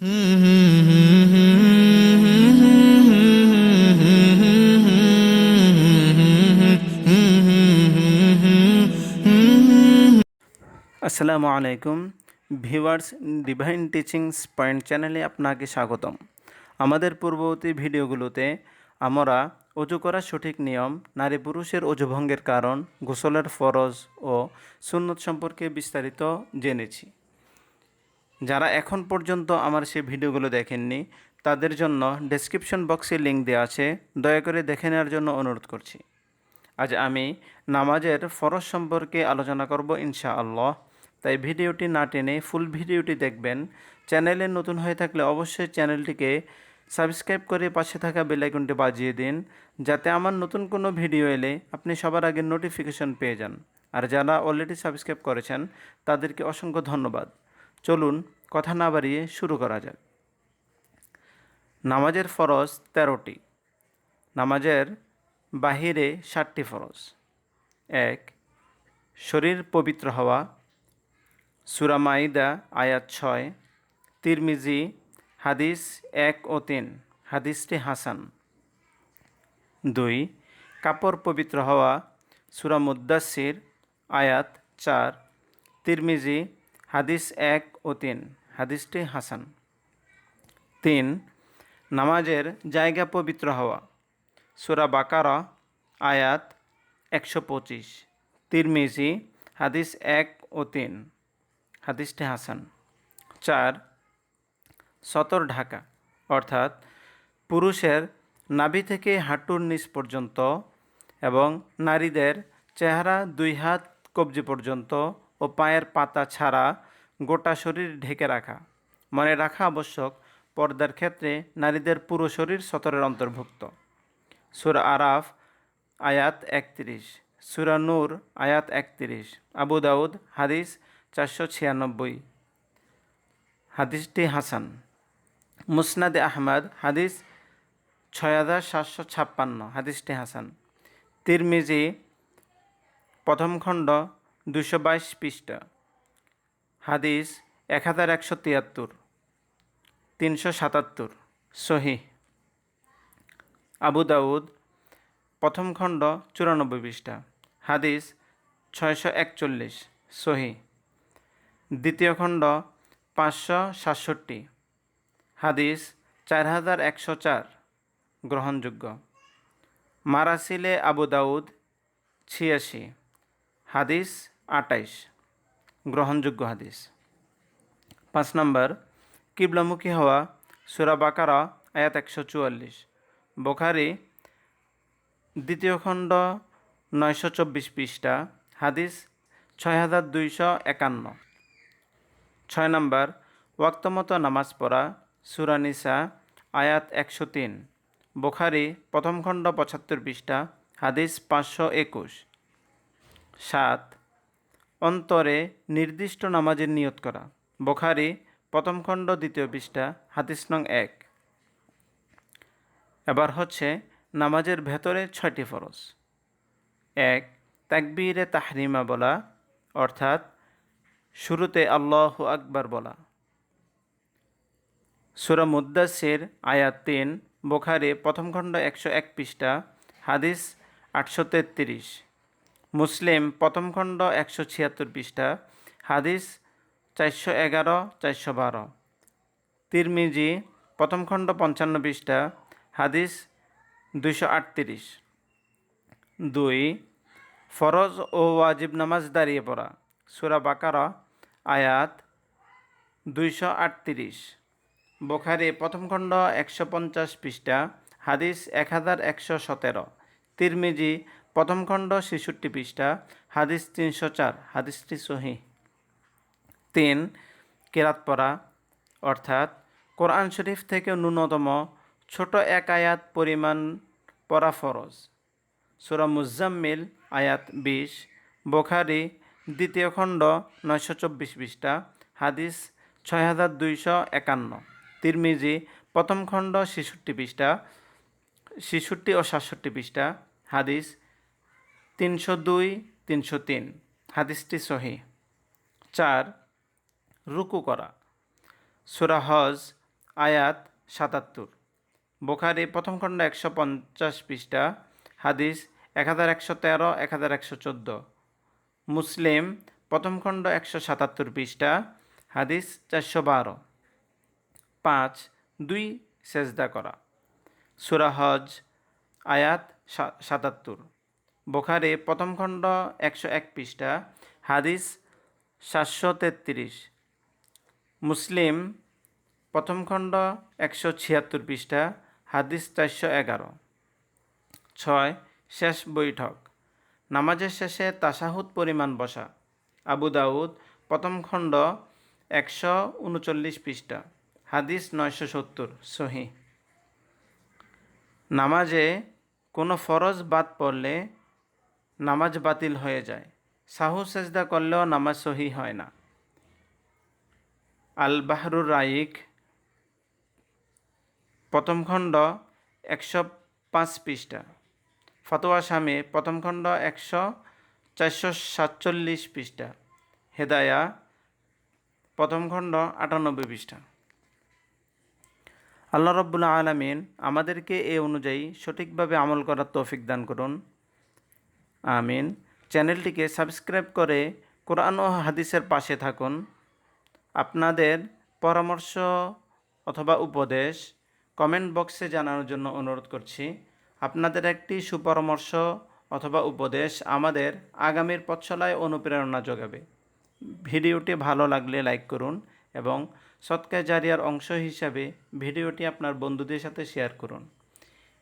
আসসালামু আলাইকুম। Viewers, divine teachings point চ্যানেলে আপনাকে স্বাগতম। আমাদের পূর্ববর্তী ভিডিওগুলোতে আমরা অজু করার সঠিক নিয়ম, নারী পুরুষের অজুভঙ্গের কারণ, গোসলের ফরজ ও সুন্নত সম্পর্কে বিস্তারিত জেনেছি। যারা এখন পর্যন্ত আমার সেই ভিডিওগুলো দেখেননি, তাদের জন্য ডেসক্রিপশন বক্সে লিঙ্ক দেওয়া আছে। দয়া করে দেখে নেওয়ার জন্য অনুরোধ করছি। আজ আমি নামাজের ফরজ সম্পর্কে আলোচনা করব ইনশাআল্লাহ। তাই ভিডিওটি না টেনে ফুল ভিডিওটি দেখবেন। চ্যানেলে নতুন হয়ে থাকলে অবশ্যই চ্যানেলটিকে সাবস্ক্রাইব করে পাশে থাকা বেলাইকনটি বাজিয়ে দিন, যাতে আমার নতুন কোনো ভিডিও এলে আপনি সবার আগে নোটিফিকেশন পেয়ে যান। আর যারা অলরেডি সাবস্ক্রাইব করেছেন, তাদেরকে অসংখ্য ধন্যবাদ। চলুন কথা না বাড়িয়ে শুরু করা যাক। নামাজের ফরজ তেরোটি, নামাজের বাহিরে ষাটটি ফরজ। এক, শরীর পবিত্র হওয়া। সুরা মাইদা, আয়াত ছয়, তিরমিজি, হাদিস এক ও তিন, হাদিসটি হাসান। দুই, কাপড় পবিত্র হওয়া। সুরা মুদাসির আয়াত চার, তিরমিজি হাদিস এক ও তিন। হাদিসটি হাসান। তিন, নামাজের জায়গা পবিত্র হওয়া। সুরা বাকারা, আয়াত একশো পঁচিশ। তিরমিজি, হাদিস এক ও তিন। হাদিসটি হাসান। চার, সতর ঢাকা। অর্থাৎ পুরুষের নাভি থেকে হাঁটুর নিচ পর্যন্ত এবং নারীদের চেহারা দুই হাত কবজি পর্যন্ত ও পায়ের পাতা ছাড়া গোটা শরীর ঢেকে রাখা। মনে রাখা আবশ্যক, পর্দার ক্ষেত্রে নারীদের পুরো শরীর সতরের অন্তর্ভুক্ত। সুর আরাফ, আয়াত একত্রিশ। সুরা নূর, আয়াত একত্রিশ। আবু দাউদ, হাদিস চারশো ছিয়ানব্বই। হাদিসটি হাসান। মুসনাদে আহমদ, হাদিস ছয় হাজার সাতশো ছাপ্পান্ন। হাদিসটি হাসান। তিরমিজি, প্রথম খণ্ড দুশো বাইশ পৃষ্ঠা। হাদিস এক হাজার একশো তিয়াত্তর। তিনশো সাতাত্তর। সহি। আবু দাউদ, প্রথম খণ্ড চুরানব্বই পৃষ্ঠা। হাদিস ছয়শো একচল্লিশ। সহি। দ্বিতীয় খণ্ড পাঁচশো সাতষট্টি। হাদিস চার হাজার একশো চার। গ্রহণযোগ্য। মারাসিলে আবু দাউদ ছিয়াশি। হাদিস আটাইশ। গ্রহণযোগ্য হাদিস। পাঁচ নম্বর, কিবলামুখী হওয়া সুরা বাকারা, আয়াত একশো চুয়াল্লিশ। বোখারি, দ্বিতীয় খণ্ড, নয়শো চব্বিশ পৃষ্ঠা, হাদিস ছয় হাজার দুইশো একান্ন। ছয় নম্বর, ওয়াক্তমতো নামাজ পড়া সুরানিসা আয়াত একশো তিন। বোখারি, প্রথম খণ্ড পঁচাত্তর পৃষ্ঠা, হাদিস পাঁচশো একুশ। সাত অন্তরে নির্দিষ্ট নামাজের নিয়ত করা। বোখারি, প্রথম খণ্ড, দ্বিতীয় পৃষ্ঠা, হাদিস নং এক। এবার হচ্ছে নামাজের ভেতরে ছয়টি ফরজ। এক, তাকবীরে তাহরিমা বলা, অর্থাৎ শুরুতে আল্লাহ আকবার বলা। সুরা মুদাসির আয়াত তিন, বোখারে, প্রথম খণ্ড, একশো এক পৃষ্ঠা, হাদিস আটশো তেত্রিশ। মুসলিম, প্রথম খণ্ড একশো ছিয়াত্তর পৃষ্ঠা, হাদিস চারশো এগারো, চারশো বারো। তিরমিজি, প্রথম খণ্ড পঞ্চান্ন পৃষ্ঠা, হাদিস দুইশো আটত্রিশ। দুই, ফরজ ও ওয়াজিব নামাজ দাঁড়িয়ে পড়া, সুরা বাকারা, আয়াত দুইশো আটত্রিশ। বোখারি, প্রথম খণ্ড একশো পঞ্চাশ পৃষ্ঠা, হাদিস এক হাজার একশো সতেরো। তিরমিজি প্রথম খণ্ড ছেষট্টি পৃষ্ঠা, হাদিস তিনশো চার, হাদিসটি সহি। তিন, কেরাত পড়া, অর্থাৎ কোরআন শরীফ থেকে ন্যূনতম ছোট এক আয়াত পরিমাণ পড়া ফরজ। সুরা মুজাম্মিল, আয়াত বিশ, বোখারি, দ্বিতীয় খণ্ড, নয়শো চব্বিশ পৃষ্ঠা, হাদিস ছয় হাজার দুইশো একান্ন। তিরমিজি, প্রথম খণ্ড ছেষট্টি পৃষ্ঠা, ছেষট্টি ও সাতষট্টি পৃষ্ঠা, হাদিস তিনশো দুই, তিনশো তিন। হাদিসটি সহি। চার, রুকু করা। সুরা হজ, আয়াত সাতাত্তর। বোখারি প্রথম খণ্ড একশো পঞ্চাশ পৃষ্ঠা, হাদিস এক হাজার একশো তেরো, এক হাজার একশো চোদ্দ। মুসলিম প্রথম খণ্ড একশো সাতাত্তর পৃষ্ঠা, হাদিস চারশো বারো। পাঁচ, দুই, সেজদা করা। সুরাহজ আয়াত সাতাত্তর বোখারে প্রথম খণ্ড একশো এক পৃষ্ঠা, হাদিস সাতশো তেত্রিশ। মুসলিম প্রথম খণ্ড একশো ছিয়াত্তর পৃষ্ঠা, হাদিস চারশো এগারো। ছয়, শেষ বৈঠক। নামাজের শেষে তাসাহুদ পরিমাণ বসা। আবু দাউদ প্রথম খণ্ড একশো উনচল্লিশ পৃষ্ঠা, হাদিস নয়শো সত্তর, সহি। নামাজে কোনো ফরজ বাদ পড়লে নামাজ বাতিল হয়ে যায়। সাহু সেজদা করলেও নামাজ সহি হয় না। আল বাহরুর রাইক প্রথম খণ্ড একশো পাঁচ পৃষ্ঠা। ফতোয়া স্বামী, প্রথম খণ্ড একশো চারশো সাতচল্লিশ পৃষ্ঠা। হেদায়া, প্রথম খণ্ড আটানব্বই পৃষ্ঠা। আল্লাহ রব্বুল্লা আলমিন আমাদেরকে এ অনুযায়ী সঠিকভাবে আমল করার তৌফিক দান করুন। আমিন। চ্যানেলটিকে সাবস্ক্রাইব করে কোরআন ও হাদিসের পাশে থাকুন। আপনাদের পরামর্শ অথবা উপদেশ কমেন্ট বক্সে জানানোর জন্য অনুরোধ করছি। আপনাদের একটি সুপরামর্শ অথবা উপদেশ আমাদের আগামীর পথচলায় অনুপ্রেরণা যোগাবে। ভিডিওটি ভালো লাগলে লাইক করুন এবং সৎকায় জারিয়ার অংশ হিসাবে ভিডিওটি আপনার বন্ধুদের সাথে শেয়ার করুন।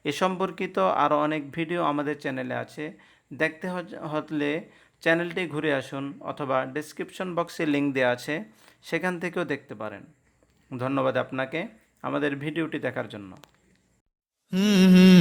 এ সম্পর্কিত আরও অনেক ভিডিও আমাদের চ্যানেলে আছে। দেখতে হলে চ্যানেলটি ঘুরে আসুন অথবা ডেসক্রিপশন বক্সে লিঙ্ক দেওয়া আছে, সেখান থেকেও দেখতে পারেন। ধন্যবাদ আপনাকে আমাদের ভিডিওটি দেখার জন্য। হুম।